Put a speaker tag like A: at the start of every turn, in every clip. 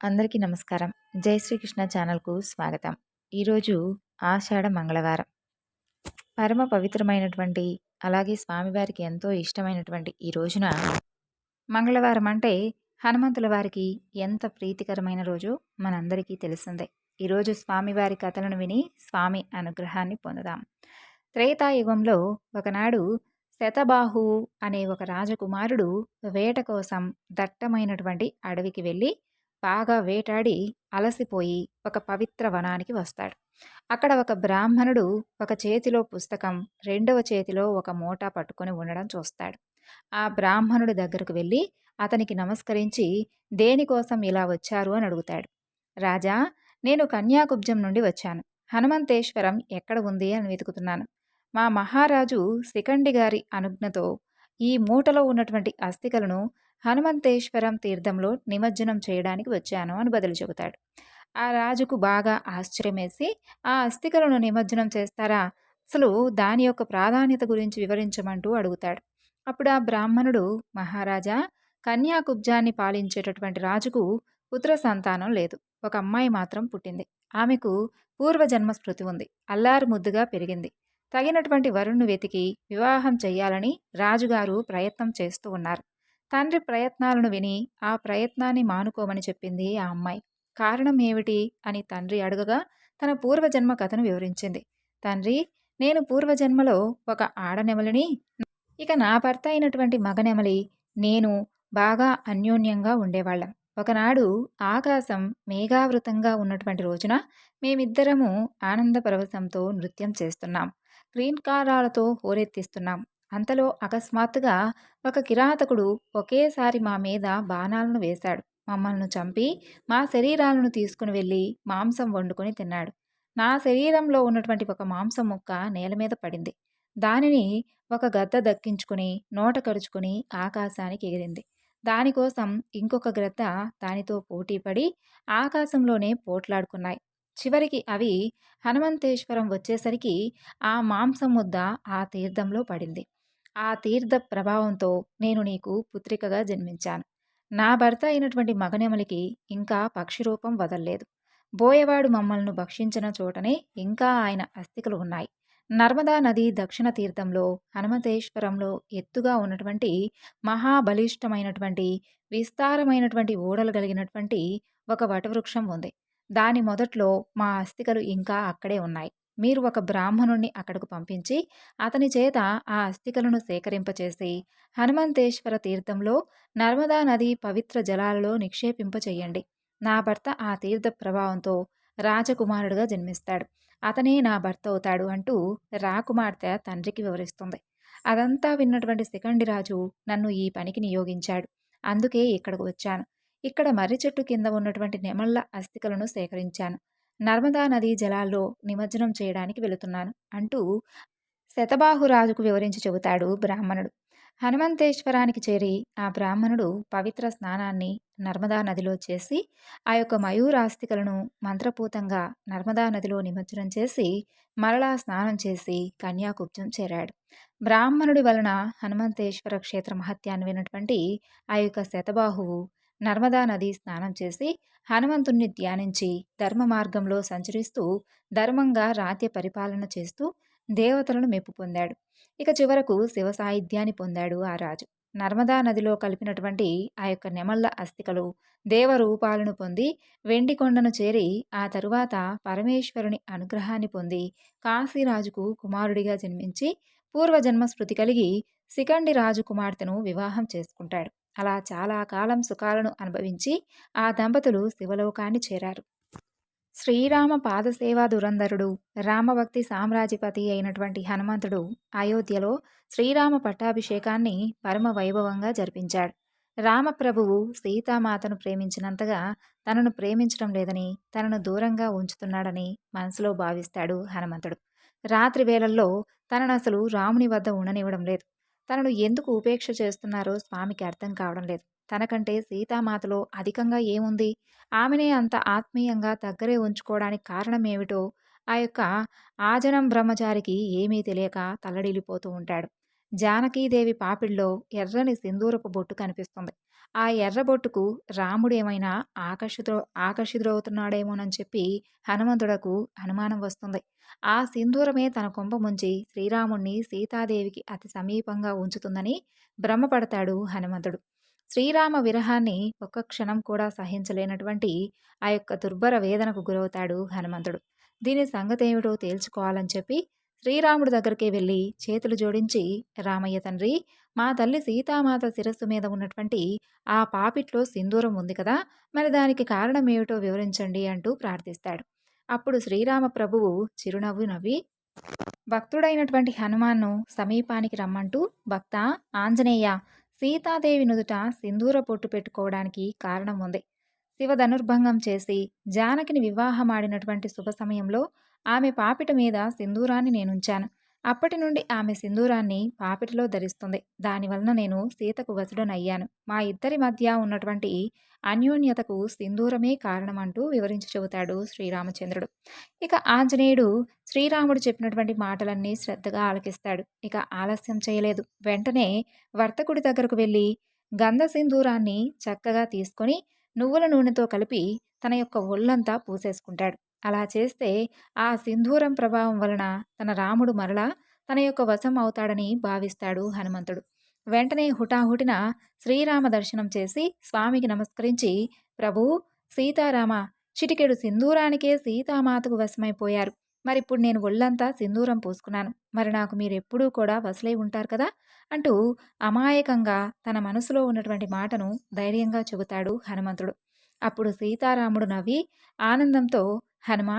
A: అందరికీ నమస్కారం. జై శ్రీకృష్ణ ఛానల్కు స్వాగతం. ఈరోజు ఆషాఢ మంగళవారం. పరమ పవిత్రమైనటువంటి అలాగే స్వామివారికి ఎంతో ఇష్టమైనటువంటి ఈ రోజున మంగళవారం అంటే హనుమంతుల వారికి ఎంత ప్రీతికరమైన రోజు మనందరికీ తెలిసిందే. ఈరోజు స్వామివారి కథలను విని స్వామి అనుగ్రహాన్ని పొందుదాం. త్రేతాయుగంలో ఒకనాడు శతబాహు అనే ఒక రాజకుమారుడు వేట కోసం దట్టమైనటువంటి అడవికి వెళ్ళి బాగా వేటాడి అలసిపోయి ఒక పవిత్ర వనానికి వస్తాడు. అక్కడ ఒక బ్రాహ్మణుడు ఒక చేతిలో పుస్తకం రెండవ చేతిలో ఒక మూట పట్టుకొని ఉండడం చూస్తాడు. ఆ బ్రాహ్మణుడి దగ్గరకు వెళ్ళి అతనికి నమస్కరించి దేనికోసం ఇలా వచ్చారు? అని అడుగుతాడు. రాజా నేను కన్యాకుబ్జం నుండి వచ్చాను. హనుమంతేశ్వరం ఎక్కడ ఉంది? అని వెతుకుతున్నాను. మా మహారాజు శిఖండి గారి అనుజ్ఞతో ఈ మూటలో ఉన్నటువంటి అస్థికలను హనుమంతేశ్వరం తీర్థంలో నిమజ్జనం చేయడానికి వచ్చాను అని బదులు చెబుతాడు. ఆ రాజుకు బాగా ఆశ్చర్యమేసి ఆ అస్థికలను నిమజ్జనం చేస్తారా? అసలు దాని యొక్క ప్రాధాన్యత గురించి వివరించమంటూ అడుగుతాడు. అప్పుడు ఆ బ్రాహ్మణుడు మహారాజా కన్యాకుబ్జాన్ని పాలించేటటువంటి రాజుకు పుత్ర సంతానం లేదు. ఒక అమ్మాయి మాత్రం పుట్టింది. ఆమెకు పూర్వజన్మ స్మృతి ఉంది. అల్లారు ముద్దుగా పెరిగింది. తగినటువంటి వరుణ్ణి వెతికి వివాహం చేయాలని రాజుగారు ప్రయత్నం చేస్తూ ఉన్నారు. తండ్రి ప్రయత్నాలను విని ఆ ప్రయత్నాన్ని మానుకోమని చెప్పింది ఆ అమ్మాయి. కారణం ఏమిటి? అని తండ్రి అడగగా తన పూర్వజన్మ కథను వివరించింది. తండ్రి నేను పూర్వజన్మలో ఒక ఆడనెమలిని ఇక నా భర్త అయినటువంటి మగనెమలి నేను బాగా అన్యోన్యంగా ఉండేవాళ్ళం. ఒకనాడు ఆకాశం మేఘావృతంగా ఉన్నటువంటి రోజున మేమిద్దరము ఆనంద పరవశంతో నృత్యం చేస్తున్నాం. క్రీన్కారాలతో హోరెత్తిస్తున్నాం. అంతలో అకస్మాత్తుగా ఒక కిరాతకుడు ఒకేసారి మా మీద బాణాలను వేశాడు. మమ్మల్ని చంపి మా శరీరాలను తీసుకుని వెళ్ళి మాంసం వండుకొని తిన్నాడు. నా శరీరంలో ఉన్నటువంటి ఒక మాంసం ముక్క నేల మీద పడింది. దానిని ఒక గద్ద దక్కించుకుని నోట కరుచుకుని ఆకాశానికి ఎగిరింది. దానికోసం ఇంకొక గ్రద్ద దానితో పోటీపడి ఆకాశంలోనే పోట్లాడుకున్నాయి. చివరికి అవి హనుమంతేశ్వరం వచ్చేసరికి ఆ మాంసం ముద్ద ఆ తీర్థంలో పడింది. ఆ తీర్థ ప్రభావంతో నేను నీకు పుత్రికగా జన్మించాను. నా భర్త అయినటువంటి మగనెమలికి ఇంకా పక్షి రూపం వదల్లేదు. బోయవాడు మమ్మల్ని భక్షించిన చోటనే ఇంకా ఆయన అస్థికలు ఉన్నాయి. నర్మదా నది దక్షిణ తీర్థంలో హనుమతేశ్వరంలో ఎత్తుగా ఉన్నటువంటి మహాబలిష్టమైనటువంటి విస్తారమైనటువంటి ఓడలు కలిగినటువంటి ఒక వటవృక్షం ఉంది. దాని మొదట్లో మా అస్థికలు ఇంకా అక్కడే ఉన్నాయి. మీరు ఒక బ్రాహ్మణుణ్ణి అక్కడకు పంపించి అతని చేత ఆ అస్థికలను సేకరింపచేసి హనుమంతేశ్వర తీర్థంలో నర్మదా నది పవిత్ర జలాలలో నిక్షేపింపచేయండి. నా భర్త ఆ తీర్థ ప్రభావంతో రాజకుమారుడుగా జన్మిస్తాడు. అతనే నా భర్త అవుతాడు అంటూ రాకుమార్తె తండ్రికి వివరిస్తుంది. అదంతా విన్నటువంటి శిఖండిరాజు నన్ను ఈ పనికి నియోగించాడు. అందుకే ఇక్కడకు వచ్చాను. ఇక్కడ మర్రి చెట్టు కింద ఉన్నటువంటి నెమళ్ళ అస్థికలను సేకరించాను. నర్మదా నదీ జలాల్లో నిమజ్జనం చేయడానికి వెళుతున్నాను అంటూ శతబాహురాజుకు వివరించి చెబుతాడు బ్రాహ్మణుడు. హనుమంతేశ్వరానికి చేరి ఆ బ్రాహ్మణుడు పవిత్ర స్నానాన్ని నర్మదా నదిలో చేసి ఆ యొక్క మయూరాస్తికలను మంత్రపూతంగా నర్మదా నదిలో నిమజ్జనం చేసి మరలా స్నానం చేసి కన్యాకుబ్జం చేరాడు. బ్రాహ్మణుడి వలన హనుమంతేశ్వర క్షేత్ర మహత్యాన్ని వినటువంటి ఆ యొక్క శతబాహువు నర్మదా నది స్నానం చేసి హనుమంతుణ్ణి ధ్యానించి ధర్మ మార్గంలో సంచరిస్తూ ధర్మంగా రాజ్య పరిపాలన చేస్తూ దేవతలను మెప్పు పొందాడు. ఇక చివరకు శివ సాహిత్యాన్ని పొందాడు ఆ రాజు. నర్మదా నదిలో కలిపినటువంటి ఆ యొక్క నెమళ్ళ అస్థికలు దేవరూపాలను పొంది వెండి కొండను చేరి ఆ తరువాత పరమేశ్వరుని అనుగ్రహాన్ని పొంది కాశీరాజుకు కుమారుడిగా జన్మించి పూర్వజన్మ స్మృతి కలిగి శిఖండి రాజు కుమార్తెను వివాహం చేసుకుంటాడు. అలా చాలా కాలం సుఖాలను అనుభవించి ఆ దంపతులు శివలోకాన్ని చేరారు. శ్రీరామ పాదసేవా దురంధరుడు రామభక్తి సామ్రాజ్యపతి అయినటువంటి హనుమంతుడు అయోధ్యలో శ్రీరామ పట్టాభిషేకాన్ని పరమ వైభవంగా జరిపించాడు. రామప్రభువు సీతామాతను ప్రేమించినంతగా తనను ప్రేమించడం లేదని తనను దూరంగా ఉంచుతున్నాడని మనసులో భావిస్తాడు హనుమంతుడు. రాత్రి వేళల్లో తనను అసలు రాముని వద్ద ఉండనివ్వడం లేదు. తనను ఎందుకు ఉపేక్ష చేస్తున్నారో స్వామికి అర్థం కావడం లేదు. తనకంటే సీతామాతలో అధికంగా ఏముంది? ఆమెనే అంత ఆత్మీయంగా దగ్గరే ఉంచుకోవడానికి కారణం ఏమిటో ఆ యొక్క ఆజనం బ్రహ్మచారికి ఏమీ తెలియక తల్లడిల్లిపోతూ ఉంటాడు. జానకీదేవి పాపిడిలో ఎర్రని సింధూరపు బొట్టు కనిపిస్తుంది. ఆ ఎర్రబొట్టుకు రాముడేమైనా ఆకర్షితుడు ఆకర్షితుడవుతున్నాడేమోనని చెప్పి హనుమంతుడకు అనుమానం వస్తుంది. ఆ సింధూరమే తన కొంప ముంచి శ్రీరాముణ్ణి సీతాదేవికి అతి సమీపంగా ఉంచుతుందని భ్రమపడతాడు హనుమంతుడు. శ్రీరామ విరహాన్ని ఒక్క క్షణం కూడా సహించలేనటువంటి ఆ యొక్క దుర్భర వేదనకు గురవుతాడు హనుమంతుడు. దీని సంగతేమిటో తేల్చుకోవాలని చెప్పి శ్రీరాముడి దగ్గరికి వెళ్ళి చేతులు జోడించి రామయ్య తండ్రి మా తల్లి సీతామాత శిరస్సు మీద ఉన్నటువంటి ఆ పాపిట్లో సింధూరం ఉంది కదా మరి దానికి కారణం ఏమిటో వివరించండి అంటూ ప్రార్థిస్తాడు. అప్పుడు శ్రీరామ ప్రభువు చిరునవ్వు నవ్వి భక్తుడైనటువంటి హనుమాన్ను సమీపానికి రమ్మంటూ భక్త ఆంజనేయ సీతాదేవి నుదుట సింధూర పొట్టు పెట్టుకోవడానికి కారణం ఉంది. శివ ధనుర్భంగం చేసి జానకిని వివాహమాడినటువంటి శుభ సమయంలో ఆమె పాపిట మీద సింధూరాన్ని నేనుంచాను. అప్పటి నుండి ఆమె సింధూరాన్ని పాపిటలో ధరిస్తుంది. దానివలన నేను సీతకు వసుడనయ్యాను మా ఇద్దరి మధ్య ఉన్నటువంటి అన్యోన్యతకు సింధూరమే కారణమంటూ వివరించి చెబుతాడు శ్రీరామచంద్రుడు. ఇక ఆంజనేయుడు శ్రీరాముడు చెప్పినటువంటి మాటలన్నీ శ్రద్ధగా ఆలకిస్తాడు. ఇక ఆలస్యం చేయలేదు. వెంటనే వర్తకుడి దగ్గరకు వెళ్ళి గంధ సింధూరాన్ని చక్కగా తీసుకొని నువ్వుల నూనెతో కలిపి తన యొక్క ఒళ్ళంతా పూసేసుకుంటాడు. అలా చేస్తే ఆ సింధూరం ప్రభావం వలన తన రాముడు మరలా తన యొక్క వశం అవుతాడని భావిస్తాడు హనుమంతుడు. వెంటనే హుటాహుటిన శ్రీరామ దర్శనం చేసి స్వామికి నమస్కరించి ప్రభు సీతారామ చిటికెడు సింధూరానికే సీతామాతకు వశమైపోయారు. మరిప్పుడు నేను ఒళ్ళంతా సింధూరం పూసుకున్నాను. మరి నాకు మీరెప్పుడూ కూడా వసలై ఉంటారు కదా అంటూ అమాయకంగా తన మనసులో ఉన్నటువంటి మాటను ధైర్యంగా చెబుతాడు హనుమంతుడు. అప్పుడు సీతారాముడు నవ్వి ఆనందంతో హనుమ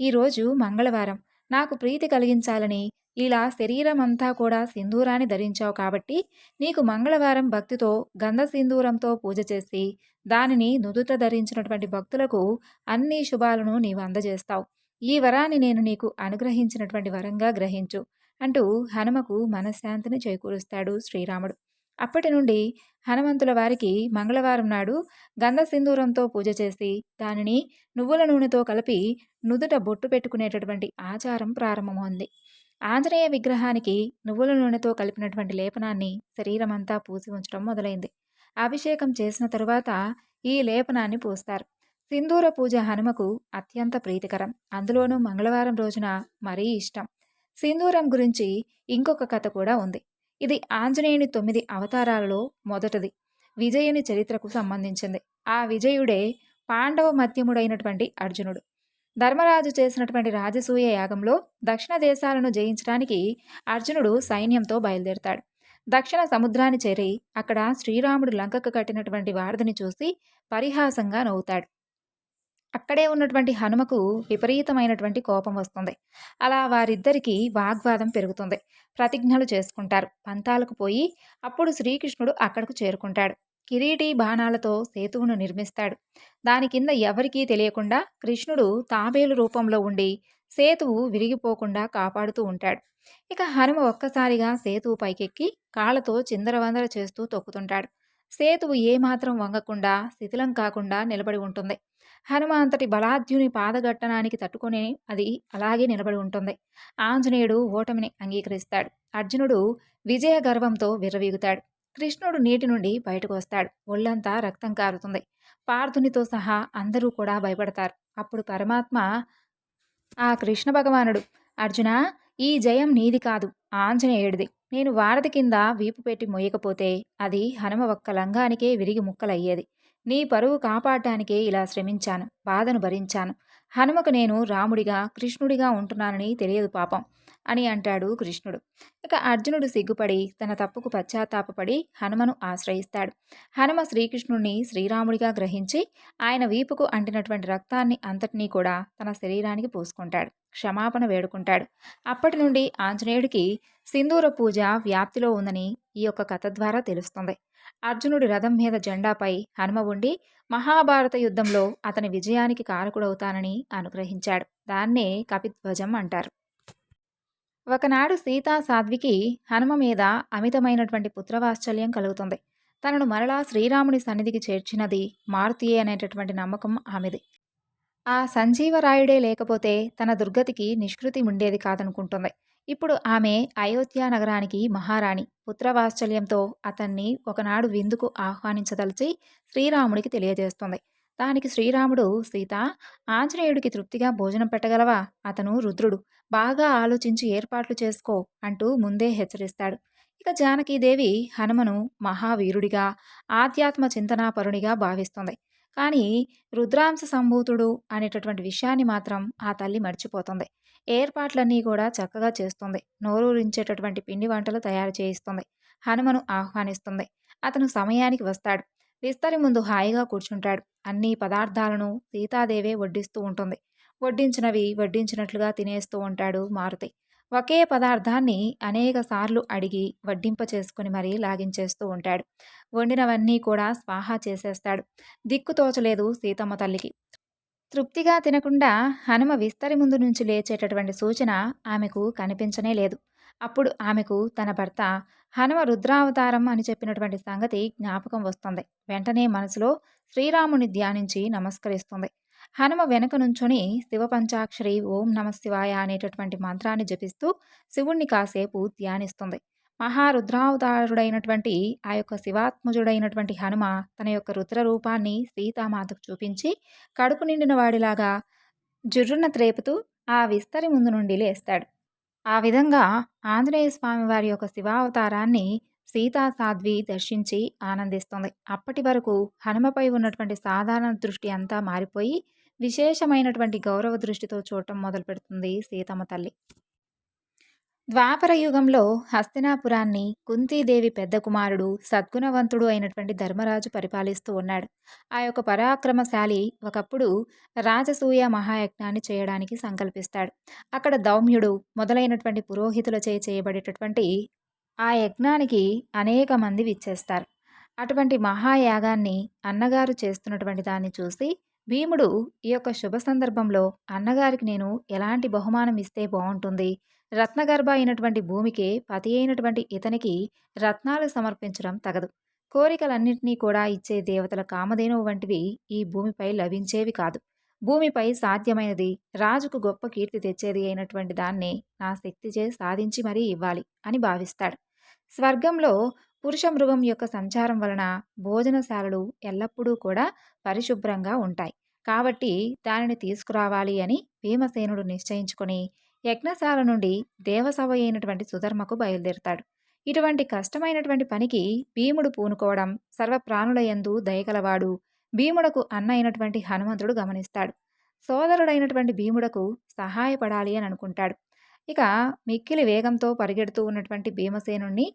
A: ఈరోజు మంగళవారం. నాకు ప్రీతి కలిగించాలని. ఇలా శరీరం అంతా కూడా సింధూరాన్ని ధరించావు కాబట్టి నీకు మంగళవారం భక్తితో గంధ సింధూరంతో పూజ చేసి దానిని నుదుట ధరించినటువంటి భక్తులకు అన్ని శుభాలను నీవు అందజేస్తావు. ఈ వరాన్ని నేను నీకు అనుగ్రహించినటువంటి వరంగా గ్రహించు. అంటూ హనుమకు మనశ్శాంతిని చేకూరుస్తాడు శ్రీరాముడు. అప్పటి నుండి హనుమంతుల వారికి మంగళవారం నాడు గంధ సింధూరంతో పూజ చేసి దానిని నువ్వుల నూనెతో కలిపి నుదుట బొట్టు పెట్టుకునేటటువంటి ఆచారం ప్రారంభమైంది ఆంజనేయ విగ్రహానికి నువ్వుల నూనెతో కలిపినటువంటి లేపనాన్ని శరీరమంతా పూసి ఉంచడం మొదలైంది. అభిషేకం చేసిన తరువాత ఈ లేపనాన్ని పూస్తారు. సింధూర పూజ హనుమకు అత్యంత ప్రీతికరం. అందులోనూ మంగళవారం రోజున మరీ ఇష్టం. సింధూరం గురించి ఇంకొక కథ కూడా ఉంది. ఇది ఆంజనేయుని తొమ్మిది అవతారాలలో మొదటిది. విజయుని చరిత్రకు సంబంధించింది. ఆ విజయుడే పాండవ మధ్యముడైనటువంటి అర్జునుడు. ధర్మరాజు చేసినటువంటి రాజసూయ యాగంలో దక్షిణ దేశాలను జయించడానికి అర్జునుడు సైన్యంతో బయలుదేరతాడు. దక్షిణ సముద్రాన్ని చేరి అక్కడ శ్రీరాముడు లంకకు కట్టినటువంటి వారధిని చూసి పరిహాసంగా నవ్వుతాడు. అక్కడే ఉన్నటువంటి హనుమకు విపరీతమైనటువంటి కోపం వస్తుంది. అలా వారిద్దరికీ వాగ్వాదం పెరుగుతుంది. ప్రతిజ్ఞలు చేసుకుంటారు. పంతాలకు పోయి అప్పుడు శ్రీకృష్ణుడు అక్కడకు చేరుకుంటాడు. కిరీటి బాణాలతో సేతువును నిర్మిస్తాడు. దాని కింద ఎవరికీ తెలియకుండా కృష్ణుడు తాబేలు రూపంలో ఉండి సేతువు విరిగిపోకుండా కాపాడుతూ ఉంటాడు. ఇక హనుమ ఒక్కసారిగా సేతువు పైకెక్కి కాళ్ళతో చిందరవందర చేస్తూ తొక్కుతుంటాడు. సేతువు ఏమాత్రం వంగకుండా శిథిలం కాకుండా నిలబడి ఉంటుంది. హనుమ అంతటి పాదగట్టనానికి పాదఘట్టనానికి తట్టుకొని అది అలాగే నిలబడి ఉంటుంది. ఆంజనేయుడు ఓటమిని అంగీకరిస్తాడు. అర్జునుడు విజయ గర్వంతో విర్రవీగుతాడు. కృష్ణుడు నీటి నుండి బయటకు వస్తాడు. ఒళ్ళంతా రక్తం కారుతుంది. పార్థునితో సహా అందరూ కూడా భయపడతారు. అప్పుడు పరమాత్మ ఆ కృష్ణ భగవానుడు అర్జున ఈ జయం నీది కాదు ఆంజనేయుడిది. నేను వారధి కింద వీపు పెట్టి మొయ్యకపోతే అది హనుమ ఒక్క లంగానికే విరిగి ముక్కలయ్యేది. నీ పరువు కాపాడటానికే ఇలా శ్రమించాను బాధను భరించాను. హనుమకు నేను రాముడిగా కృష్ణుడిగా ఉంటున్నానని తెలియదు పాపం అని అంటాడు కృష్ణుడు. ఇక అర్జునుడు సిగ్గుపడి తన తప్పుకు పశ్చాత్తాపడి హనుమను ఆశ్రయిస్తాడు. హనుమ శ్రీకృష్ణుడిని శ్రీరాముడిగా గ్రహించి ఆయన వీపుకు అంటినటువంటి రక్తాన్ని అంతటినీ కూడా తన శరీరానికి పూసుకుంటాడు క్షమాపణ వేడుకుంటాడు. అప్పటి నుండి ఆంజనేయుడికి సింధూర పూజ వ్యాప్తిలో ఉందని ఈ యొక్క కథ ద్వారా తెలుస్తుంది. అర్జునుడి రథం మీద జెండాపై హనుమ ఉండి మహాభారత యుద్ధంలో అతని విజయానికి కారకుడవుతానని అనుగ్రహించాడు. దాన్నే కపిధ్వజం అంటారు. ఒకనాడు సీతా సాధ్వికి హనుమ మీద అమితమైనటువంటి పుత్రవాత్సల్యం కలుగుతుంది. తనను మరలా శ్రీరాముని సన్నిధికి చేర్చినది మారుతియే అనేటటువంటి నమ్మకం ఆమెది. ఆ సంజీవరాయుడే లేకపోతే తన దుర్గతికి నిష్కృతి ఉండేది కాదనుకుంటుంది. ఇప్పుడు ఆమె అయోధ్య నగరానికి మహారాణి పుత్రవాత్సల్యంతో అతన్ని ఒకనాడు విందుకు ఆహ్వానించదలిచి శ్రీరాముడికి తెలియజేస్తుంది. దానికి శ్రీరాముడు సీత ఆంజనేయుడికి తృప్తిగా భోజనం పెట్టగలవా? అతను రుద్రుడు. బాగా ఆలోచించి ఏర్పాట్లు చేసుకో అంటూ ముందే హెచ్చరిస్తాడు. ఇక జానకీదేవి హనుమను మహావీరుడిగా ఆధ్యాత్మ చింతనాపరునిగా భావిస్తుంది. కానీ రుద్రాంశ సంభూతుడు అనేటటువంటి విషయాన్ని మాత్రం ఆ తల్లి మర్చిపోతుంది. ఏర్పాట్లన్నీ కూడా చక్కగా చేస్తుంది. నోరూరించేటటువంటి పిండి వంటలు తయారు చేయిస్తుంది. హనుమను ఆహ్వానిస్తుంది. అతను సమయానికి వస్తాడు. విస్తరి ముందు హాయిగా కూర్చుంటాడు. అన్ని పదార్థాలను సీతాదేవే వడ్డిస్తూ ఉంటుంది. వడ్డించినవి వడ్డించినట్లుగా తినేస్తూ ఉంటాడు మారుతి. ఒకే పదార్థాన్ని అనేక సార్లు అడిగి వడ్డింప చేసుకుని మరీ లాగించేస్తూ ఉంటాడు. వండినవన్నీ కూడా స్వాహా చేసేస్తాడు. దిక్కు తోచలేదు సీతమ్మ తల్లికి. తృప్తిగా తినకుండా హనుమ విస్తరి ముందు నుంచి లేచేటటువంటి సూచన ఆమెకు కనిపించనే లేదు. అప్పుడు ఆమెకు తన భర్త హనుమ రుద్రావతారం అని చెప్పినటువంటి సంగతి జ్ఞాపకం వస్తుంది. వెంటనే మనసులో శ్రీరాముని ధ్యానించి నమస్కరిస్తుంది. హనుమ వెనక నుంచొని శివపంచాక్షరి ఓం నమ శివాయ అనేటటువంటి మంత్రాన్ని జపిస్తూ శివుణ్ణి కాసేపు ధ్యానిస్తుంది. మహారుద్రావతారుడైనటువంటి ఆ యొక్క శివాత్మజుడైనటువంటి హనుమ తన యొక్క రుద్ర రూపాన్ని సీతామాతకు చూపించి కడుపు నిండిన వాడిలాగా జుర్రున త్రేపుతూ ఆ విస్తరి ముందు నుండి లేస్తాడు. ఆ విధంగా ఆంజనేయ స్వామి వారి యొక్క శివావతారాన్ని సీతా సాధ్వి దర్శించి ఆనందిస్తుంది. అప్పటి వరకు హనుమపై ఉన్నటువంటి సాధారణ దృష్టి అంతా మారిపోయి విశేషమైనటువంటి గౌరవ దృష్టితో చూడటం మొదలు పెడుతుంది సీతమ్మ తల్లి. ద్వాపర యుగంలో హస్తినాపురాన్ని కుంతీదేవి పెద్ద కుమారుడు సద్గుణవంతుడు అయినటువంటి ధర్మరాజు పరిపాలిస్తూ ఉన్నాడు. ఆ యొక్క పరాక్రమశాలి ఒకప్పుడు రాజసూయ మహాయజ్ఞాన్ని చేయడానికి సంకల్పిస్తాడు. అక్కడ దౌమ్యుడు మొదలైనటువంటి పురోహితులచే చేయబడేటటువంటి ఆ యజ్ఞానికి అనేక మంది విచ్చేస్తారు. అటువంటి మహాయాగాన్ని అన్నగారు చేస్తున్నటువంటి దాన్ని చూసి భీముడు ఈ యొక్క శుభ సందర్భంలో అన్నగారికి నేను ఎలాంటి బహుమానం ఇస్తే బాగుంటుంది? రత్నగర్భ అయినటువంటి భూమికి పతి అయినటువంటి ఇతనికి రత్నాలు సమర్పించడం తగదు. కోరికలన్నింటినీ కూడా ఇచ్చే దేవతల కామధేనువు వంటివి ఈ భూమిపై లభించేవి కాదు. భూమిపై సాధ్యమైనది రాజుకు గొప్ప కీర్తి తెచ్చేది అయినటువంటి దాన్ని నా శక్తిచే సాధించి మరీ ఇవ్వాలి అని భావిస్తాడు. స్వర్గంలో పురుష మృగం యొక్క సంచారం వలన భోజనశాలలు ఎల్లప్పుడూ కూడా పరిశుభ్రంగా ఉంటాయి. కాబట్టి దానిని తీసుకురావాలి అని భీమసేనుడు నిశ్చయించుకొని యజ్ఞశాల నుండి దేవసభ అయినటువంటి సుధర్మకు బయలుదేరుతాడు. ఇటువంటి కష్టమైనటువంటి పనికి భీముడు పూనుకోవడం సర్వప్రాణులయందు దయగలవాడు. భీముడకు అన్న అయినటువంటి హనుమంతుడు గమనిస్తాడు. సోదరుడైనటువంటి భీముడకు సహాయపడాలి అని అనుకుంటాడు. ఇక మిక్కిలి వేగంతో పరిగెడుతూ ఉన్నటువంటి భీమసేనుణ్ణి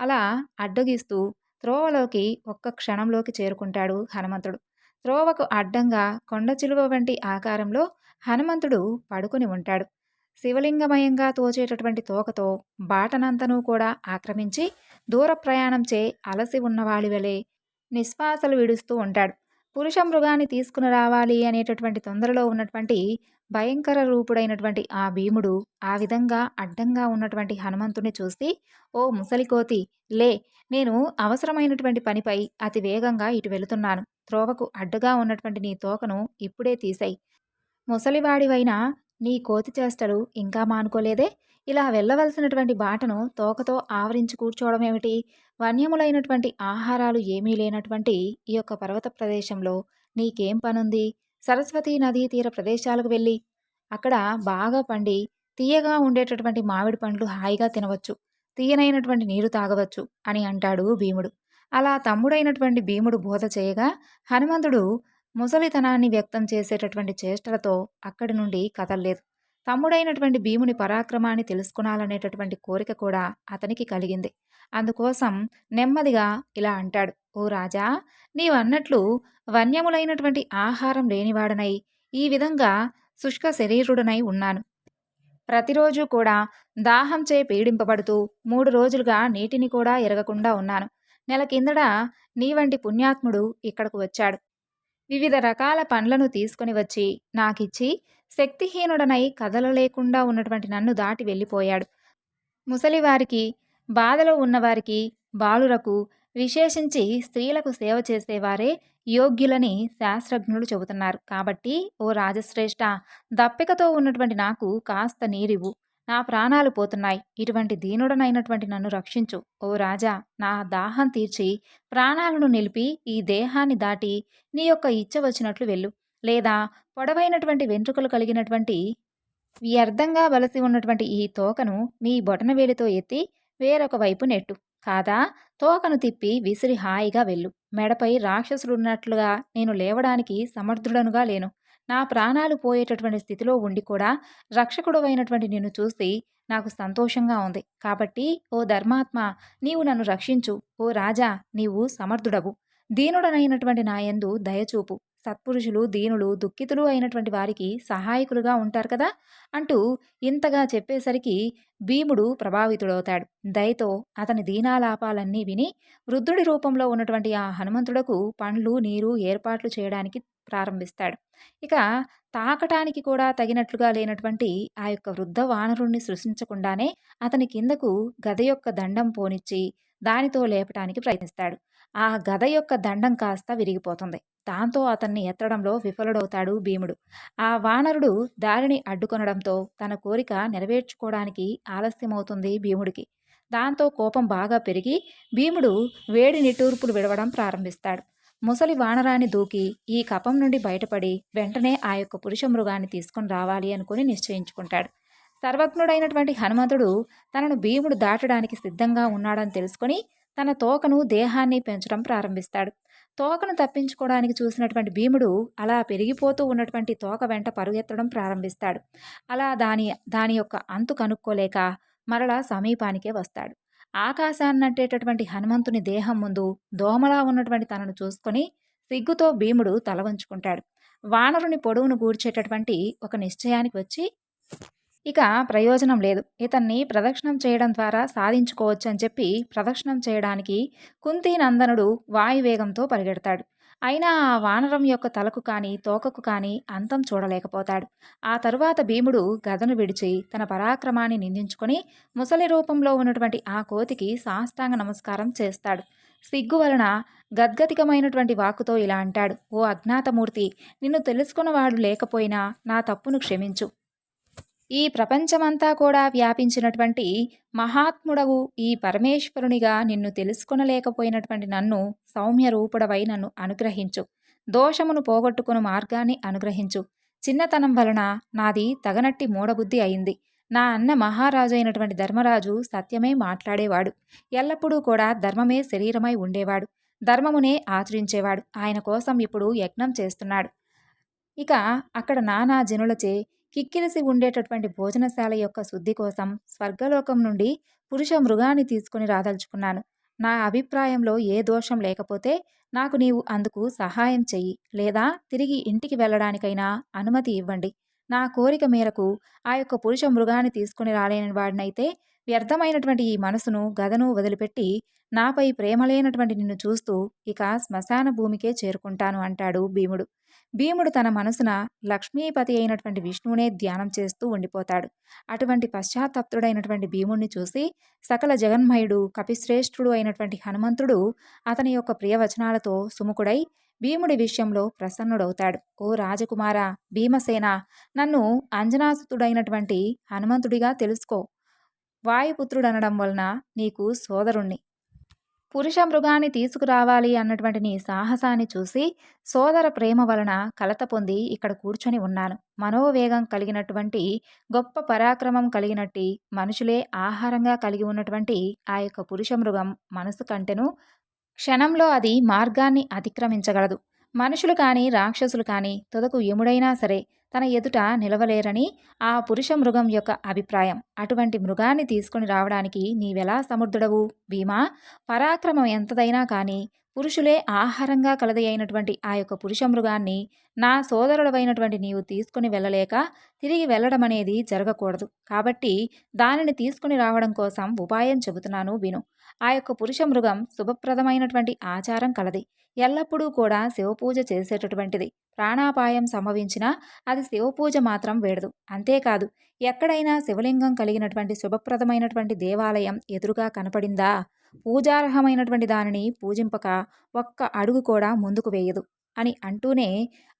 A: అలా అడ్డగిస్తూ త్రోవలోకి ఒక్క క్షణంలోకి చేరుకుంటాడు హనుమంతుడు. త్రోవకు అడ్డంగా కొండ చిలువ వంటి ఆకారంలో హనుమంతుడు పడుకుని ఉంటాడు. శివలింగమయంగా తోచేటటువంటి తోకతో బాటనంతనూ కూడా ఆక్రమించి దూర ప్రయాణం చే అలసి ఉన్నవాడి వలె నిశ్వాసలు విడుస్తూ ఉంటాడు. పురుష మృగాన్ని తీసుకుని రావాలి అనేటటువంటి తొందరలో ఉన్నటువంటి భయంకర రూపుడైనటువంటి ఆ భీముడు ఆ విధంగా అడ్డంగా ఉన్నటువంటి హనుమంతుని చూసి ఓ ముసలికోతి లే నేను అవసరమైనటువంటి పనిపై అతి వేగంగా ఇటు వెళుతున్నాను. త్రోవకు అడ్డుగా ఉన్నటువంటి నీ తోకను ఇప్పుడే తీసాయి. ముసలివాడివైనా నీ కోతి చేష్టలు ఇంకా మానుకోలేదే? ఇలా వెళ్ళవలసినటువంటి బాటను తోకతో ఆవరించి కూర్చోవడం ఏమిటి? వన్యములైనటువంటి ఆహారాలు ఏమీ లేనటువంటి ఈ యొక్క పర్వత ప్రదేశంలో నీకేం పనుంది? సరస్వతీ నదీ తీర ప్రదేశాలకు వెళ్ళి అక్కడ బాగా పండి తీయగా ఉండేటటువంటి మామిడి పండ్లు హాయిగా తినవచ్చు. తీయనైనటువంటి నీరు తాగవచ్చు అని అంటాడు భీముడు. అలా తమ్ముడైనటువంటి భీముడు బోధ చేయగా హనుమంతుడు ముసలితనాన్ని వ్యక్తం చేసేటటువంటి చేష్టలతో అక్కడి నుండి కదల్లేదు. తమ్ముడైనటువంటి భీముని పరాక్రమాన్ని తెలుసుకునాలనేటటువంటి కోరిక కూడా అతనికి కలిగింది. అందుకోసం నెమ్మదిగా ఇలా అంటాడు ఓ రాజా నీవన్నట్లు వన్యములైనటువంటి ఆహారం లేనివాడనై ఈ విధంగా శుష్క శరీరుడనై ఉన్నాను. ప్రతిరోజు కూడా దాహం చే పీడింపబడుతూ మూడు రోజులుగా నీటిని కూడా ఎరగకుండా ఉన్నాను. నెల కిందట నీ వంటి పుణ్యాత్ముడు ఇక్కడకు వచ్చాడు. వివిధ రకాల పండ్లను తీసుకుని వచ్చి నాకిచ్చి శక్తిహీనుడనై కదలలేకుండా ఉన్నటువంటి నన్ను దాటి వెళ్ళిపోయాడు. ముసలివారికి బాధలో ఉన్నవారికి బాలురకు విశేషించి స్త్రీలకు సేవ చేసేవారే యోగ్యులని శాస్త్రజ్ఞులు చెబుతున్నారు. కాబట్టి ఓ రాజశ్రేష్ఠ దప్పికతో ఉన్నటువంటి నాకు కాస్త నీరివు నా ప్రాణాలు పోతున్నాయి. ఇటువంటి దీనుడనైనటువంటి నన్ను రక్షించు. ఓ రాజా నా దాహం తీర్చి ప్రాణాలను నిలిపి ఈ దేహాన్ని దాటి నీ యొక్క ఇచ్చ వచ్చినట్లు వెళ్ళు. లేదా పొడవైనటువంటి వెంట్రుకలు కలిగినటువంటి వ్యర్థంగా వలసి ఉన్నటువంటి ఈ తోకను నీ బొటనవేలితో ఎత్తి వేరొక వైపు నెట్టు. కాదా? తోకను తిప్పి విసిరి హాయిగా వెళ్ళు. మెడపై రాక్షసుడున్నట్లుగా నేను లేవడానికి సమర్థుడనుగా లేను. నా ప్రాణాలు పోయేటటువంటి స్థితిలో ఉండి కూడా రక్షకుడు అయినటువంటి నిన్ను చూసి నాకు సంతోషంగా ఉంది. కాబట్టి ఓ ధర్మాత్మ నీవు నన్ను రక్షించు. ఓ రాజా నీవు సమర్థుడవు. దీనుడనైనటువంటి నాయందు దయచూపు సత్పురుషులు దీనులు దుఃఖితులు అయినటువంటి వారికి సహాయకులుగా ఉంటారు కదా? అంటూ ఇంతగా చెప్పేసరికి భీముడు ప్రభావితుడవుతాడు. దయతో అతని దీనాలాపాలన్నీ విని వృద్ధుడి రూపంలో ఉన్నటువంటి ఆ హనుమంతుడకు పండ్లు నీరు ఏర్పాట్లు చేయడానికి ప్రారంభిస్తాడు. ఇక తాకటానికి కూడా తగినట్లుగా లేనటువంటి ఆ యొక్క వృద్ధ వానరుణ్ణి సృష్టించకుండానే అతని కిందకు గద యొక్క దండం పోనిచ్చి దానితో లేపటానికి ప్రయత్నిస్తాడు. ఆ గద యొక్క దండం కాస్త విరిగిపోతుంది. దాంతో అతన్ని ఎత్తడంలో విఫలుడవుతాడు భీముడు. ఆ వానరుడు దారిని అడ్డుకొనడంతో తన కోరిక నెరవేర్చుకోవడానికి ఆలస్యమవుతుంది భీముడికి. దాంతో కోపం బాగా పెరిగి భీముడు వేడి నిట్టూర్పులు విడవడం ప్రారంభిస్తాడు. ముసలి వానరాన్ని దూకి ఈ కపం నుండి బయటపడి వెంటనే ఆ యొక్క పురుష మృగాన్ని తీసుకొని రావాలి అనుకుని నిశ్చయించుకుంటాడు. సర్వజ్ఞుడైనటువంటి హనుమంతుడు తనను భీముడు దాటడానికి సిద్ధంగా ఉన్నాడని తెలుసుకొని తన తోకను దేహాన్ని పెంచడం ప్రారంభిస్తాడు. తోకను తప్పించుకోవడానికి చూసినటువంటి భీముడు అలా పెరిగిపోతూ ఉన్నటువంటి తోక వెంట పరుగెత్తడం ప్రారంభిస్తాడు. అలా దాని దాని యొక్క అంతు కనుక్కోలేక మరలా సమీపానికే వస్తాడు. ఆకాశాన్నట్టేటటువంటి హనుమంతుని దేహం ముందు దోమలా ఉన్నటువంటి తనను చూసుకొని సిగ్గుతో భీముడు తల వంచుకుంటాడు. వానరుని పొడవును గూర్చేటటువంటి ఒక నిశ్చయానికి వచ్చి ఇక ప్రయోజనం లేదు. ఇతన్ని ప్రదక్షిణం చేయడం ద్వారా సాధించుకోవచ్చు అని చెప్పి ప్రదక్షిణం చేయడానికి కుంతి నందనుడు వాయువేగంతో పరిగెడతాడు. అయినా ఆ వానరం యొక్క తలకు కానీ తోకకు కానీ అంతం చూడలేకపోతాడు. ఆ తరువాత భీముడు గదను విడిచి తన పరాక్రమాన్ని నిందించుకొని ముసలి రూపంలో ఉన్నటువంటి ఆ కోతికి సాష్టాంగ నమస్కారం చేస్తాడు. సిగ్గు వలన గద్గతికమైనటువంటి వాకుతో ఇలా అంటాడు ఓ అజ్ఞాతమూర్తి నిన్ను తెలుసుకున్నవాడు లేకపోయినా నా తప్పును క్షమించు. ఈ ప్రపంచమంతా కూడా వ్యాపించినటువంటి మహాత్ముడవు ఈ పరమేశ్వరునిగా నిన్ను తెలుసుకొనలేకపోయినటువంటి నన్ను సౌమ్య రూపుడవై నన్ను అనుగ్రహించు. దోషమును పోగొట్టుకుని మార్గాన్ని అనుగ్రహించు. చిన్నతనం వలన నాది తగనట్టి మూడబుద్ధి అయింది. నా అన్న మహారాజు అయినటువంటి ధర్మరాజు సత్యమే మాట్లాడేవాడు. ఎల్లప్పుడూ కూడా ధర్మమే శరీరమై ఉండేవాడు. ధర్మమునే ఆచరించేవాడు. ఆయన కోసం ఇప్పుడు యజ్ఞం చేస్తున్నాడు. ఇక అక్కడ నానా జనులచే కిక్కిరిసి ఉండేటటువంటి భోజనశాల యొక్క శుద్ధి కోసం స్వర్గలోకం నుండి పురుష మృగాన్ని తీసుకుని రాదలుచుకున్నాను. నా అభిప్రాయంలో ఏ దోషం లేకపోతే నాకు నీవు అందుకు సహాయం చెయ్యి లేదా తిరిగి ఇంటికి వెళ్ళడానికైనా అనుమతి ఇవ్వండి. నా కోరిక మేరకు ఆ యొక్క పురుష మృగాన్ని తీసుకుని రాలేని వాడినైతే వ్యర్థమైనటువంటి ఈ మనసును గదను వదిలిపెట్టి నాపై ప్రేమలేనటువంటి నిన్ను చూస్తూ ఇక శ్మశాన భూమికే చేరుకుంటాను అంటాడు భీముడు. భీముడు తన మనసున లక్ష్మీపతి అయినటువంటి విష్ణువునే ధ్యానం చేస్తూ ఉండిపోతాడు. అటువంటి పశ్చాత్తప్తుడైనటువంటి భీముణ్ణి చూసి సకల జగన్మయుడు కపిశ్రేష్ఠుడు అయినటువంటి హనుమంతుడు అతని యొక్క ప్రియవచనాలతో సుముఖుడై భీముడి విషయంలో ప్రసన్నుడవుతాడు. ఓ రాజకుమార భీమసేన నన్ను అంజనాసుతుడైనటువంటి హనుమంతుడిగా తెలుసుకో. వాయుపుత్రుడనడం వలన నీకు సోదరుణ్ణి. పురుష మృగాన్ని తీసుకురావాలి అన్నటువంటి నీ సాహసాన్ని చూసి సోదర ప్రేమ వలన కలత పొంది ఇక్కడ కూర్చొని ఉన్నాను. మనోవేగం కలిగినటువంటి గొప్ప పరాక్రమం కలిగినట్టి మనుషులే ఆహారంగా కలిగి ఉన్నటువంటి ఆ యొక్క పురుష మృగం మనసు కంటెను క్షణంలో అది మార్గాన్ని అతిక్రమించగలదు. మనుషులు కానీ రాక్షసులు కానీ తుదకు యముడైనా సరే తన ఎదుట నిలవలేరని ఆ పురుష మృగం యొక్క అభిప్రాయం. అటువంటి మృగాన్ని తీసుకుని రావడానికి నీవెలా సముద్రుడవు భీమా పరాక్రమం ఎంతదైనా కానీ పురుషులే ఆహారంగా కలది అయినటువంటి ఆ యొక్క పురుష మృగాన్ని నా సోదరుడవైనటువంటి నీవు తీసుకుని వెళ్ళలేక తిరిగి వెళ్ళడం అనేది జరగకూడదు. కాబట్టి దానిని తీసుకుని రావడం కోసం ఉపాయం చెబుతున్నాను విను. ఆ యొక్క పురుష మృగం శుభప్రదమైనటువంటి ఆచారం కలది. ఎల్లప్పుడూ కూడా శివపూజ చేసేటటువంటిది. ప్రాణాపాయం సంభవించినా అది శివపూజ మాత్రం వేడదు. అంతేకాదు ఎక్కడైనా శివలింగం కలిగినటువంటి శుభప్రదమైనటువంటి దేవాలయం ఎదురుగా కనపడిందా? పూజార్హమైనటువంటి దానిని పూజింపక ఒక్క అడుగు కూడా ముందుకు వేయదు. అని అంటూనే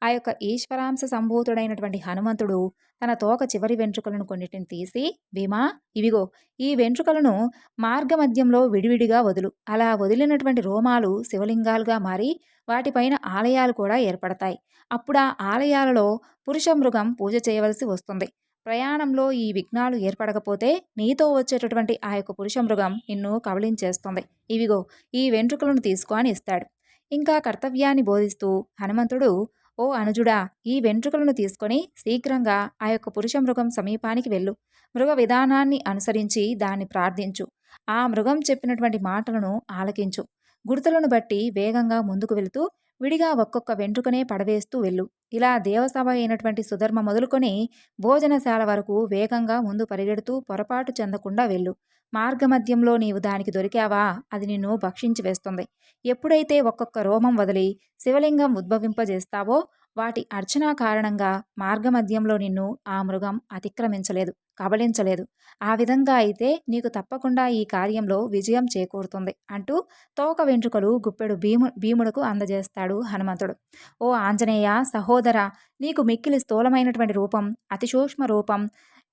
A: ఆ యొక్క ఈశ్వరాంశ సంభూతుడైనటువంటి హనుమంతుడు తన తోక చివరి వెంట్రుకలను కొన్నిటిని తీసి భీమా ఇవిగో ఈ వెంట్రుకలను మార్గమధ్యంలో విడివిడిగా వదులు. అలా వదిలినటువంటి రోమాలు శివలింగాలుగా మారి వాటిపైన ఆలయాలు కూడా ఏర్పడతాయి. అప్పుడు ఆ ఆలయాలలో పురుష మృగం పూజ చేయవలసి వస్తుంది. ప్రయాణంలో ఈ విఘ్నాలు ఏర్పడకపోతే నీతో వచ్చేటటువంటి ఆ యొక్క పురుష మృగం నిన్ను కబళించేస్తుంది ఇవిగో ఈ వెంట్రుకలను తీసుకో అని ఇస్తాడు. ఇంకా కర్తవ్యాన్ని బోధిస్తూ హనుమంతుడు ఓ అనుజుడా ఈ వెంట్రుకలను తీసుకొని శీఘ్రంగా ఆ యొక్క పురుష మృగం సమీపానికి వెళ్ళు. మృగ విధానాన్ని అనుసరించి దాన్ని ప్రార్థించు. ఆ మృగం చెప్పినటువంటి మాటలను ఆలకించు. గుర్తులను బట్టి వేగంగా ముందుకు వెళుతూ విడిగా ఒక్కొక్క వెంట్రుకనే పడవేస్తూ వెళ్ళు. ఇలా దేవసభ అయినటువంటి సుధర్మ మొదలుకొని భోజనశాల వరకు వేగంగా ముందు పరిగెడుతూ పొరపాటు చెందకుండా వెళ్ళు. మార్గమధ్యంలో నీవు దానికి దొరికావా? అది నిన్ను భక్షించి వేస్తుంది. ఎప్పుడైతే ఒక్కొక్క రోమం వదిలి శివలింగం ఉద్భవింపజేస్తావో వాటి అర్చన కారణంగా మార్గమధ్యంలో నిన్ను ఆ మృగం అతిక్రమించలేదు కబలించలేదు ఆ విధంగా అయితే నీకు తప్పకుండా ఈ కార్యంలో విజయం చేకూరుతుంది అంటూ తోక వెంట్రుకలు గుప్పెడు భీము భీముడుకు అందజేస్తాడు హనుమంతుడు. ఓ ఆంజనేయ సహోదర నీకు మిక్కిలి స్థూలమైనటువంటి రూపం అతి సూక్ష్మ రూపం.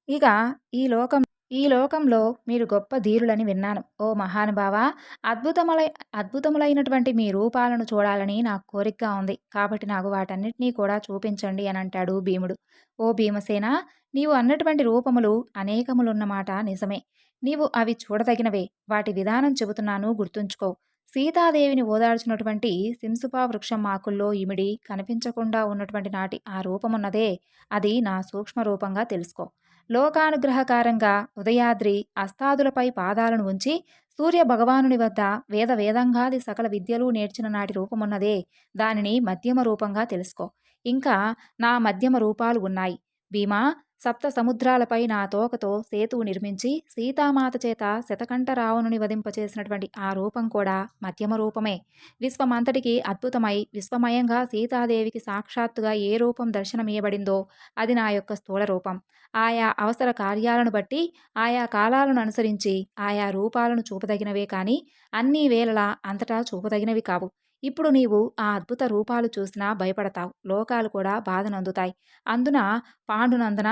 A: ఇక ఈ లోకం ఈ లోకంలో మీరు గొప్ప ధీరులని విన్నాను. ఓ మహానుభావ అద్భుతములై అద్భుతములైనటువంటి మీ రూపాలను చూడాలని నాకు కోరికగా ఉంది. కాబట్టి నాకు వాటన్నిటినీ కూడా చూపించండి అని అంటాడు భీముడు. ఓ భీమసేన నీవు అన్నటువంటి రూపములు అనేకములున్నమాట నిజమే. నీవు అవి చూడదగినవే. వాటి విధానం చెబుతున్నాను గుర్తుంచుకో. సీతాదేవిని ఓదార్చినటువంటి సింసుపా వృక్షం ఆకుల్లో ఇమిడి కనిపించకుండా ఉన్నటువంటి నాటి ఆ రూపమున్నదే. అది నా సూక్ష్మ రూపంగా తెలుసుకో. లోకానుగ్రహకారంగా ఉదయాద్రి అస్తాదులపై పాదాలను ఉంచి సూర్య భగవానుని వద్ద వేద వేదంగాది సకల విద్యలు నేర్చిన నాటి రూపమున్నదే. దానిని మధ్యమ రూపంగా తెలుసుకో. ఇంకా నా మధ్యమ రూపాలు ఉన్నాయి. భీమా సప్త సముద్రాలపై నా తోకతో సేతువు నిర్మించి సీతామాత చేత శతకంఠ రావణుని వధింపచేసినటువంటి ఆ రూపం కూడా మధ్యమ రూపమే. విశ్వమంతటికి అద్భుతమై విశ్వమయంగా సీతాదేవికి సాక్షాత్తుగా ఏ రూపం దర్శనమీయబడిందో అది నా యొక్క స్థూల రూపం. ఆయా అవసర కార్యాలను బట్టి ఆయా కాలాలను అనుసరించి ఆయా రూపాలను చూపదగినవే కానీ అన్ని వేళలా అంతటా చూపదగినవి కావు. ఇప్పుడు నీవు ఆ అద్భుత రూపాలు చూసినా భయపడతావు. లోకాలు కూడా బాధనందుతాయి. అందున పాండునందన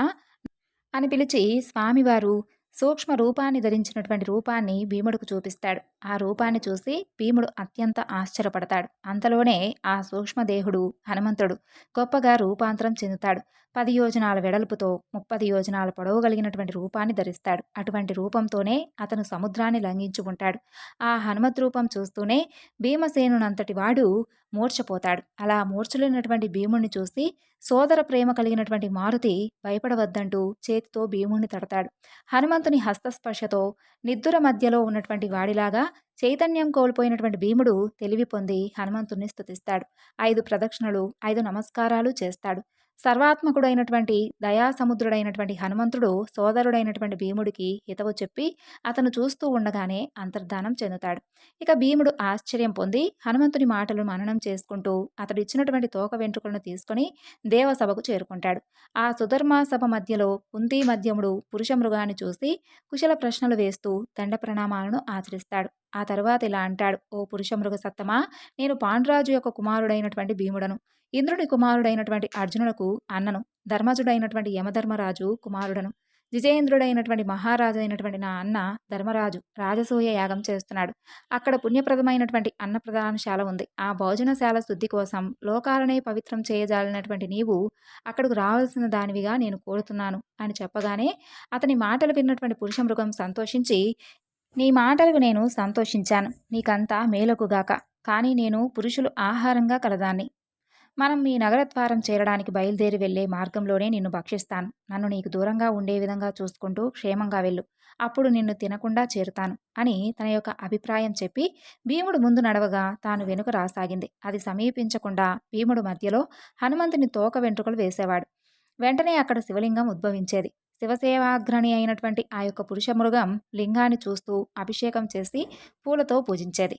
A: అని పిలిచి స్వామివారు సూక్ష్మ రూపాన్ని ధరించినటువంటి రూపాన్ని భీముడికి చూపిస్తాడు. ఆ రూపాన్ని చూసి భీముడు అత్యంత ఆశ్చర్యపడతాడు. అంతలోనే ఆ సూక్ష్మదేహుడు హనుమంతుడు గొప్పగా రూపాంతరం చెందుతాడు. పది యోజనాల వెడల్పుతో ముప్పది యోజనాల పొడవు కలిగినటువంటి రూపాన్ని ధరిస్తాడు. అటువంటి రూపంతోనే అతను సముద్రాన్ని లంఘించుకుంటాడు ఆ హనుమత్ రూపం చూస్తూనే భీమసేనునంతటి వాడు మూర్చపోతాడు అలా మూర్చలేనటువంటి భీముణ్ణి చూసి సోదర ప్రేమ కలిగినటువంటి మారుతి భయపడవద్దంటూ చేతితో భీముణ్ణి తడతాడు. హనుమంతుని హస్తస్పర్శతో నిద్దుర మధ్యలో ఉన్నటువంటి వాడిలాగా చైతన్యం కోల్పోయినటువంటి భీముడు తెలివి పొంది హనుమంతుణ్ణి స్థుతిస్తాడు ఐదు ప్రదక్షిణలు ఐదు నమస్కారాలు చేస్తాడు. సర్వాత్మకుడైనటువంటి దయాసముద్రుడైనటువంటి హనుమంతుడు సోదరుడైనటువంటి భీముడికి హితవు చెప్పి అతను చూస్తూ ఉండగానే అంతర్ధానం చెందుతాడు. ఇక భీముడు ఆశ్చర్యం పొంది హనుమంతుని మాటలు మననం చేసుకుంటూ అతడు ఇచ్చినటువంటి తోక వెంట్రుకలను తీసుకుని దేవసభకు చేరుకుంటాడు. ఆ సుధర్మా సభ మధ్యలో కుంతి మధ్యముడు పురుష మృగాన్ని చూసి కుశల ప్రశ్నలు వేస్తూ దండ ప్రణామాలను ఆచరిస్తాడు. ఆ తరువాత ఇలా అంటాడు ఓ పురుష మృగ సత్తమా నేను పాండురాజు యొక్క కుమారుడైనటువంటి భీముడను. ఇంద్రుడి కుమారుడైనటువంటి అర్జునులకు అన్నను ధర్మజుడైనటువంటి యమధర్మరాజు కుమారుడను విజయేంద్రుడైనటువంటి మహారాజు అయినటువంటి నా అన్న ధర్మరాజు రాజసూయ యాగం చేస్తున్నాడు. అక్కడ పుణ్యప్రదమైనటువంటి అన్నప్రదానశాల ఉంది. ఆ భోజనశాల శుద్ధి కోసం లోకాలనే పవిత్రం చేయజాలినటువంటి నీవు అక్కడికి రావాల్సిన దానివిగా నేను కోరుతున్నాను అని చెప్పగానే అతని మాటలు విన్నటువంటి పురుష మృగం సంతోషించి నీ మాటలకు నేను సంతోషించాను. నీకంతా మేలకుగాక కానీ నేను పురుషులు ఆహారంగా కలదాన్ని. మనం మీ నగరద్వారం చేరడానికి బయలుదేరి వెళ్ళే మార్గంలోనే నిన్ను భక్షిస్తాను. నన్ను నీకు దూరంగా ఉండే విధంగా చూసుకుంటూ క్షేమంగా వెళ్ళు. అప్పుడు నిన్ను తినకుండా చేరుతాను అని తన యొక్క అభిప్రాయం చెప్పి భీముడు ముందు నడవగా తాను వెనుక రాసాగింది. అది సమీపించకుండా భీముడు మధ్యలో హనుమంతుని తోక వెంట్రుకలు వేసేవాడు. వెంటనే అక్కడ శివలింగం ఉద్భవించేది. శివసేవాగ్రణి అయినటువంటి ఆ యొక్క పురుష మృగం లింగాన్ని చూస్తూ అభిషేకం చేసి పూలతో పూజించేది.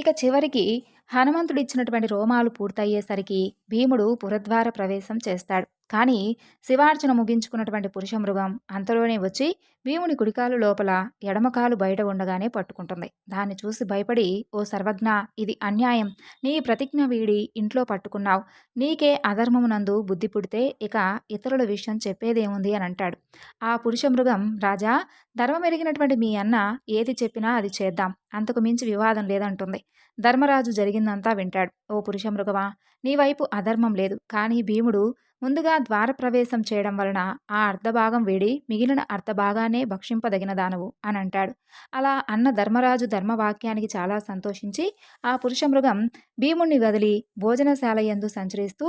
A: ఇక చివరికి హనుమంతుడిచ్చినటువంటి రోమాలు పూర్తయ్యేసరికి భీముడు పురద్వార ప్రవేశం చేస్తాడు. కానీ శివార్చన ముగించుకున్నటువంటి పురుష మృగం అంతలోనే వచ్చి భీముని కుడికాలు లోపల ఎడమకాలు బయట ఉండగానే పట్టుకుంటుంది. దాన్ని చూసి భయపడి ఓ సర్వజ్ఞ ఇది అన్యాయం. నీ ప్రతిజ్ఞ వీడి ఇంట్లో పట్టుకున్నావు. నీకే అధర్మమునందు బుద్ధి పుడితే ఇక ఇతరుల విషయం చెప్పేదేముంది? అని అంటాడు. ఆ పురుష మృగం రాజా ధర్మమెరిగినటువంటి మీ అన్న ఏది చెప్పినా అది చేద్దాం. అంతకు మించి వివాదం లేదంటుంది. ధర్మరాజు జరిగిందంతా వింటాడు. ఓ పురుషమృగమా నీ వైపు అధర్మం లేదు. కానీ భీముడు ముందుగా ద్వారప్రవేశం చేయడం వలన ఆ అర్ధభాగం వీడి మిగిలిన అర్ధభాగానే భక్షింపదగిన దానవు అని అంటాడు. అలా అన్న ధర్మరాజు ధర్మవాక్యానికి చాలా సంతోషించి ఆ పురుషమృగం భీముణ్ణి వదిలి భోజనశాల యందు సంచరిస్తూ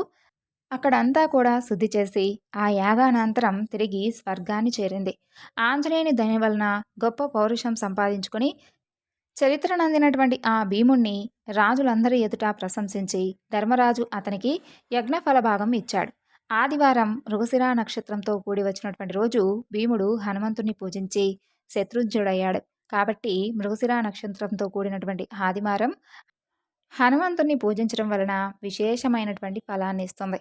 A: అక్కడంతా కూడా శుద్ధి చేసి ఆ యాగానంతరం తిరిగి స్వర్గాన్ని చేరింది. ఆంజనేయుని దయ వలన గొప్ప పౌరుషం సంపాదించుకుని చరిత్రనందినటువంటి ఆ భీముణ్ణి రాజులందరి ఎదుట ప్రశంసించి ధర్మరాజు అతనికి యజ్ఞఫల భాగం ఇచ్చాడు. ఆదివారం మృగశిరా నక్షత్రంతో కూడి వచ్చినటువంటి రోజు భీముడు హనుమంతుణ్ణి పూజించి శత్రుంజుడయ్యాడు కాబట్టి మృగశిరా నక్షత్రంతో కూడినటువంటి ఆదివారం హనుమంతుణ్ణి పూజించడం వలన విశేషమైనటువంటి ఫలాన్ని ఇస్తుంది.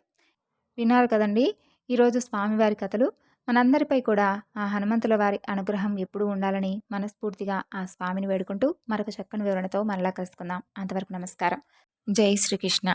A: విన్నారు కదండి? ఈరోజు స్వామివారి కథలు మనందరిపై కూడా ఆ హనుమంతుల వారి అనుగ్రహం ఎప్పుడూ ఉండాలని మనస్ఫూర్తిగా ఆ స్వామిని వేడుకుంటూ మరొక చక్కని వివరణతో మరలా కలుసుకుందాం. అంతవరకు నమస్కారం. జై శ్రీకృష్ణ.